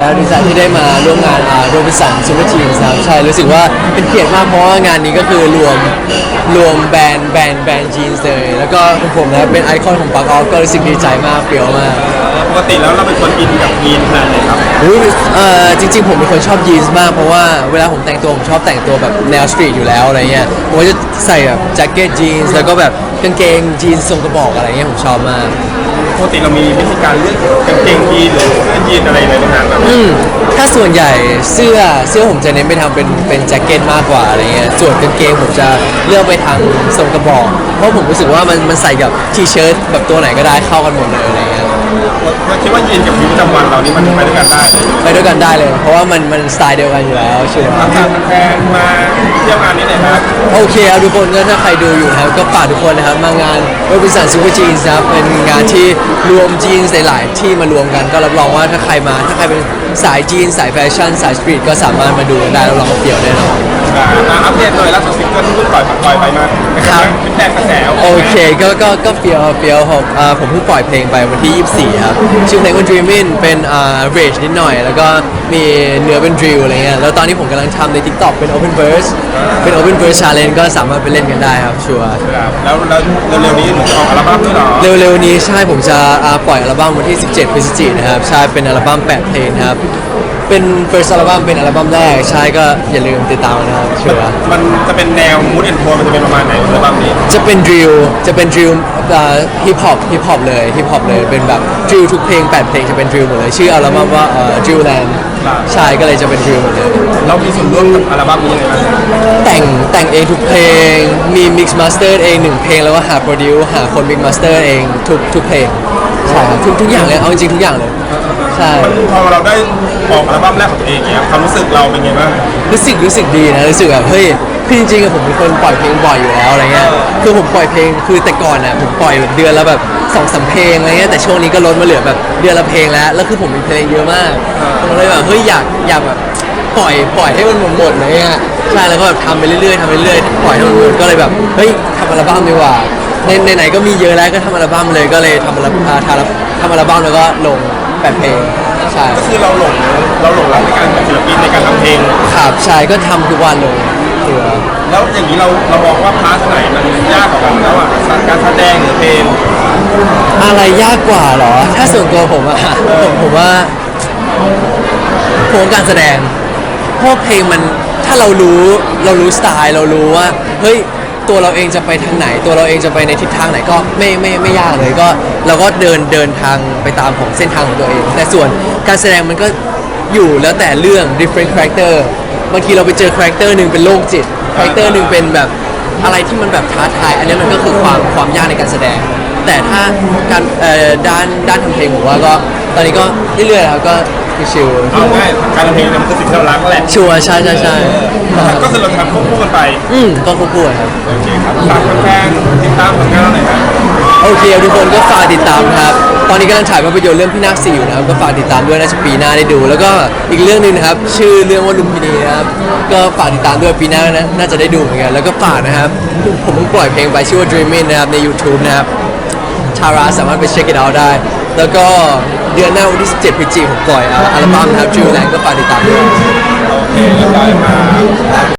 แล้วดีใจที่ได้มาร่วมงานโรบินสันซูเปอร์ทีมครับใช่รู้สึกว่าเป็นเกียรติมากเพราะว่างานนี้ก็คือรวมรวมแบรนด์แบรนด์แบรนด์จีนส์เลย แล้วก็ของผมนะครับเป็นไอคอนของปักออฟก็รู้สึกดีใจมากเปรียวมากปกติแล้วเราเป็นคนอินกับยีนขนาดไหนครับอุ๊ยเอ่อจริง ๆ ผมเป็นคนชอบยีนส์มากเพราะว่าเวลาผมแต่งตัวผมชอบแต่งตัวแบบแนวสตรีทอยู่แล้วอะไรเงี้ยผมก็จะใส่แบบแจ็คเก็ตยีนส์แล้วก็แบบกางเกงยีนส์ทรงกระบอกอะไรเงี้ยผมชอบมาก ปกติเรามีวิธีการเลือกกางเกงยีนหรือเสื้อยีนอะไรในงานแบบอืมถ้าส่วนใหญ่เสื้อเสื้อผมจะเน้นไปทำเป็นเป็นแจ็คเก็ตมากกว่าอะไรเงี้ยส่วนกางเกงผมจะเลือกไปทางทรงกระบอก เพราะผมรู้สึกว่ามันมันใส่กับทีเชิ้ตแบบตัวไหนก็ได้เข้ากันหมดเลยอะไรเงี้ยเราคิดว่ายีนกับชีวิตประจำวันเรานี่มันไปด้วยกันได้ไปด้วยกันได้เลย เพราะว่ามันมันสไตล์เดียวกันอยู่แล้วชัวร์รับการแฟนมาเที่ยวงานนี้หน่อยครับโอเคครับทุกคนก็ถ้าใครดูอยู่นะครับก็ฝากทุกคนนะครับมางานโรบินสันซูเปอร์จีนส์นะครับเป็นงานที่รวมจีนหลายๆที่มารวมกันก็รับรองว่าถ้าใครมาถ้าใครเป็นสายจีนสายแฟชั่นสายสตรีทก็สามารถมาดูได้รับรองว่าเดี่ยวแน่นอน อ่าอัปเดตหน่อยล่าสุดซิงเกิลที่เพิ่งปล่อยปล่อยไปมาครับเป็นแตกกระแสโอเคก็ก็ก็เฟียวเฟียวผมอ่าผมเพิ่งปล่อยเพลงไปวันที่ 24 ครับ ชื่อเพลงว่า Dreamin เป็นอ่า rage นิดหน่อย แล้วก็มีเนื้อเป็น drill อะไรเงี้ยแล้วตอนนี้ผมกำลังทำใน TikTok เป็น open verse เป็น open verse challenge ก็สามารถไปเล่นกันได้ครับชัวร์ครับแล้วแล้วเร็วๆนี้หนูจะออกอัลบั้มด้วยเหรอเร็วๆนี้ใช่ผมจะอ่าปล่อยอัลบั้มวันที่ 17พฤศจิกายนนะครับใช่เป็นอัลบั้ม 8 เพลงนะครับ เป็น first อัลบั้มเป็นอัลบั้มแรก ใช่ก็อย่าลืมติดตามนะครับชัวร์มันจะเป็นแนวมูดแอนโทนมันจะเป็นประมาณไหนอัลบั้มนี้ จะเป็น drill จะเป็น drill ฮิปฮอปฮิปฮอปเลยฮิปฮอปเลยเป็นแบบ drill ทุกเพลง 8 เพลงจะเป็น drill หมดเลย ชื่ออัลบั้มว่าเอ่อ drill land ใช่ก็เลยจะเป็น drill หมดเลยเรามีส่วนร่วมกับอัลบั้มนี้ยังไงบ้างแต่งแต่งเองทุกเพลงมี mix master เองหนึ่งเพลงแล้วก็หา produce หาคน mix master เองทุกทุกเพลงใช่ครับทุกทุกอย่างเลยเอาจริงๆทุกอย่างเลย ใช่มันพอเราได้ออกอัลบั้มแรกของตัวเองเนี่ยความรู้สึกเราเป็นไงบ้าง รู้สึกรู้สึกดีนะรู้สึกแบบเฮ้ยคือจริงๆอะผมเป็นคนปล่อยเพลงบ่อยอยู่แล้วอะไรเงี้ยคือผมปล่อยเพลงคือแต่ก่อนอะผมปล่อยแบบเดือนละแบบสองสามเพลงอะไรเงี้ยแต่ช่วงนี้ก็ลดมาเหลือแบบเดือนละเพลงแล้วแล้วคือผมมีเพลงเยอะมากผมเลยแบบเฮ้ยอยากอยากแบบปล่อยปล่อยให้มันหมดหมดๆอะไรเงี้ยใช่แล้วก็แบบทำไปเรื่อยๆทำไปเรื่อยๆปล่อยให้มันหมดก็เลยแบบเฮ้ยทำอัลบั้มดีกว่าในในไหนๆก็มีเยอะแล้วก็ทำอัลบั้มเลยก็เลยทำอัลบั้มอ่าทำอัลทำอัลบั้มแล้วก็ลง แปดเพลงใช่ก็คือเราหลงเราหลงรักในการเป็นศิลปินในการทำเพลง ครับใช่ก็ทำทุกวันเลยคือ แล้วอย่างนี้เราเรามองว่าพาร์ทไหนมันยากกว่ากันระหว่างการแสดงหรือเพลงอะไรยากกว่าเหรอ ถ้าส่วนตัวผมอะผมผมว่าผมว่าการแสดงเพราะเพลงมันถ้าเรารู้เรารู้สไตล์เรารู้ว่า เฮ้ย ตัวเราเองจะไปทางไหน ตัวเราเองจะไปในทิศทางไหนก็ไม่ไม่ไม่ยากเลยก็เราก็เดินเดินทางไปตามของเส้นทางของตัวเอง แต่ส่วนการแสดงมันก็อยู่แล้วแต่เรื่อง different character บางทีเราไปเจอคาแรคเตอร์หนึ่งเป็นโรคจิตคาแรคเตอร์หนึ่งเป็นแบบอะไรที่มันแบบท้าทาย อันนี้มันก็คือความความยากในการแสดง แต่ถ้าการเอ่อด้านด้านทำเพลงผมว่าก็ตอนนี้ก็เรื่อยๆครับก็ ชิวเอาง่ายการทำเพลงเนี่ยมันคือสิ่งที่เรารักแหละๆชัวร์ใช่ใช่ใช่ก็คือเราทำควบคู่กันไปอืมก็ควบคู่กันครับ โอเคครับฝากแฟนๆติดตามผลงานเราหน่อยนะโอเคทุกคนก็ฝากติดตามนะครับ ตอนนี้กำลังถ่ายภาพยนตร์เรื่องพี่นาคสี่อยู่นะครับ ก็ฝากติดตามด้วยน่าจะปีหน้าได้ดู แล้วก็อีกเรื่องหนึ่งนะครับ ชื่อเรื่องว่าลุมพินีนะครับ ก็ฝากติดตามด้วยปีหน้านะน่าจะได้ดูเหมือนกัน แล้วก็ฝากนะครับ ผมเพิ่งปล่อยเพลงไปชื่อว่า Dreaming นะครับใน YouTube นะครับ ทาราสามารถไปเช็คกันเอาได้ แล้วก็เดือนหน้าวันที่ 17พฤศจิกายนผมปล่อยอัลบั้มนะครับ Dreamland ก็ฝากติดตามด้วย โอเคแล้วก็มา